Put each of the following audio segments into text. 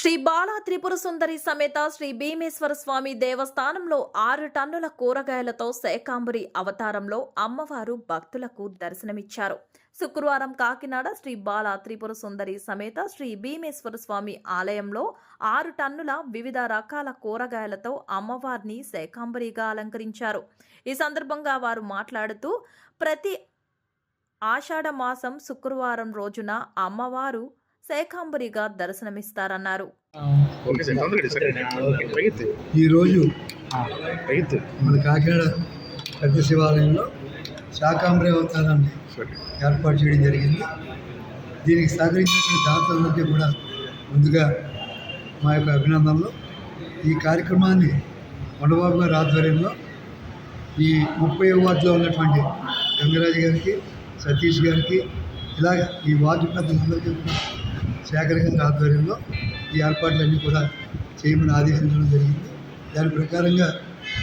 శ్రీ బాలా త్రిపుర సుందరి సమేత శ్రీ భీమేశ్వర స్వామి దేవస్థానంలో ఆరు టన్నుల కూరగాయలతో శేకాంబరి అవతారంలో అమ్మవారు భక్తులకు దర్శనమిచ్చారు. శుక్రవారం కాకినాడ శ్రీ బాలా త్రిపుర సుందరి సమేత శ్రీ భీమేశ్వర స్వామి ఆలయంలో ఆరు టన్నుల వివిధ రకాల కూరగాయలతో అమ్మవారిని శేకాంబరిగా అలంకరించారు. ఈ సందర్భంగా వారు మాట్లాడుతూ ప్రతి ఆషాఢ మాసం శుక్రవారం రోజున అమ్మవారు శేఖాంబరిగా దర్శనమిస్తారన్నారు. ఓకే సార్ తొందరగా సార్ రైతు ఈరోజు మన కాకినాడ పెద్ద శివాలయంలో శాకాంబరి అవతారాన్ని ఏర్పాటు చేయడం జరిగింది. దీనికి సహకరించినటువంటి దాతలందరికీ కూడా ముందుగా మా యొక్క అభినందనలు. ఈ కార్యక్రమాన్ని కొండబాబు గారి ఆధ్వర్యంలో ఈ ముప్పై వార్డులో ఉన్నటువంటి గంగరాజు గారికి సతీష్ గారికి ఇలాగ ఈ వార్డు పెద్దలందరికీ కూడా శేఖర్ ఆధ్వర్యంలో ఈ ఏర్పాట్లన్నీ కూడా చేయమని ఆదేశించడం జరిగింది. దాని ప్రకారంగా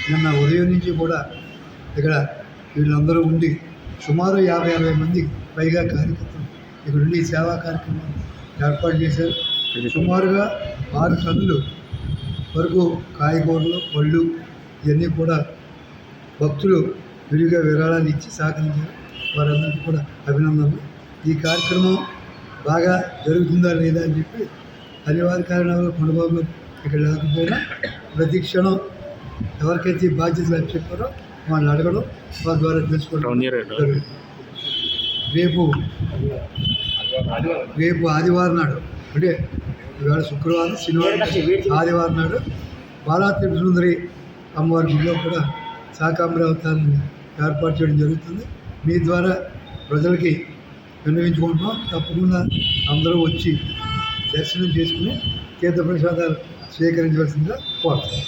నిన్న ఉదయం నుంచి కూడా ఇక్కడ వీళ్ళందరూ ఉండి సుమారు యాభై అరవై మంది పైగా కార్యకర్తలు ఇక్కడ ఉండి ఈ సేవా కార్యక్రమం ఏర్పాటు చేశారు. సుమారుగా ఆరు టన్నులు వరకు కాయగూరలు పళ్ళు ఇవన్నీ కూడా భక్తులు విరిగా విరాళాలు ఇచ్చి సహకరించారు. వారందరికీ కూడా అభినందనలు. ఈ కార్యక్రమం బాగా జరుగుతుందా లేదా అని చెప్పి అనివార్య కారణాలు కొండబాబు ఇక్కడ లేకపోయినా ప్రతి క్షణం ఎవరికైతే బాధ్యతలు చెప్పారో వాళ్ళని అడగడం వారి ద్వారా తెలుసుకోవడం. జరుగుతుంది. రేపు రేపు ఆదివారం నాడు అంటే ఇవాళ శుక్రవారం శనివారం ఆదివారం నాడు బాలాత్రి సుందరి అమ్మవారి గుడిలో కూడా శాకాంబరి అవతారాన్ని ఏర్పాటు చేయడం జరుగుతుంది మీ ద్వారా ప్రజలకి వినియోగించుకుంటున్నాం తప్పకుండా అందరూ వచ్చి దర్శనం చేసుకుని తీర్థ ప్రసాదాలు స్వీకరించవలసిందిగా కోరుతున్నాం.